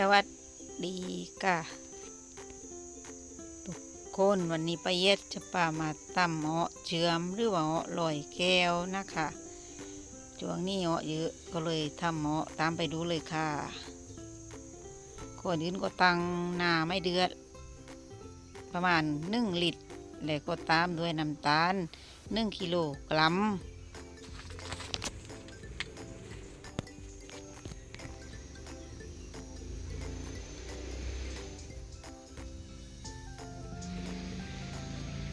สวัสดีค่ะทุกคนวันนี้ป้าเย็ดจะปามาตำเหาะเจือมหรือว่าเหาะลอยแก้วนะคะช่วงนี้เหาะเยอะก็เลยทำเหาะตามไปดูเลยค่ะก่อนอื่นก็ตั้งนาไม่เดือด ประมาณหนึ่งลิตรแล้วก็ตามด้วยน้ำตาลหนึ่งกิโลกรัม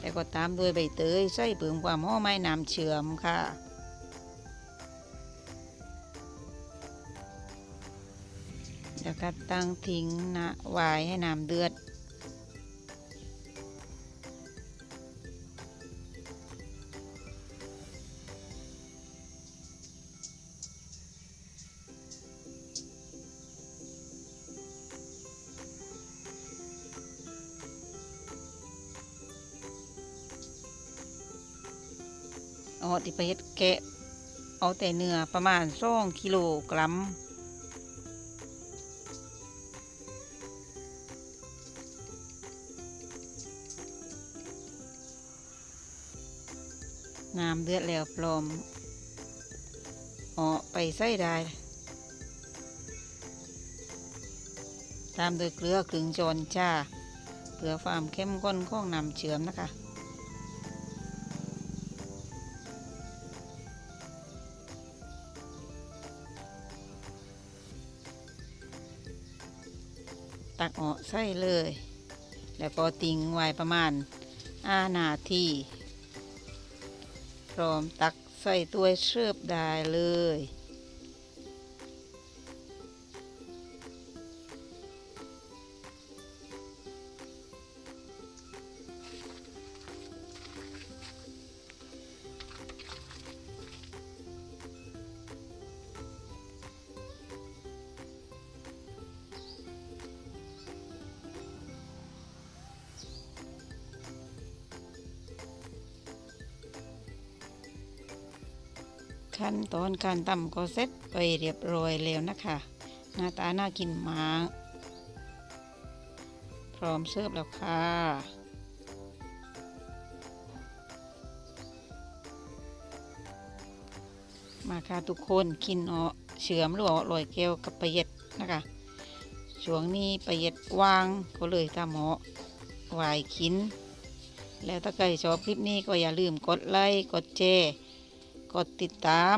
แล้วก็ตามด้วยใบเตยใส่เพิ่มความหอมไม้น้ำเชื่อมค่ะ แล้วก็ตั้งทิ้งนะไว้ให้น้ำเดือด เอาที่ไปเฮ็ดแกะ เอาแต่เนื้อประมาณสองกิโลกรัมน้ำเดือดแล้วปลอมเอาไปใส่ได้ ตามด้วยเกลือครึ่งจอนจ้าเพื่อความเข้มข้นของน้ำเชื่อมนะคะ ตักออกใส่เลย แล้วก็ติ้งไว้ประมาณอานาทีพร้อมตักใส่ตัวเสิร์ฟได้เลย ขั้นตอนการตำก็เสร็จไปเรียบร้อยแล้วนะคะ หน้าตาน่ากินมากพร้อมเสิร์ฟแล้วค่ะมาค่ะทุกคนกินเนาะเฉือมหรือว่าลอยแก้วกับประเย็ดนะคะช่วงนี้ประเย็ดวางก็เลยทำเหาะไหวายกิน แล้วถ้าใครชอบคลิปนี้ก็อย่าลืมกดไลค์กดแชร์ กดติดตาม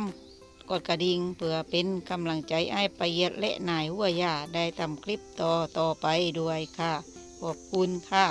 กดกระดิ่งเพื่อเป็นกำลังใจให้ไปเยดและนายหัวยาได้ทำคลิปต่อต่อไปด้วยค่ะ ขอบคุณค่ะ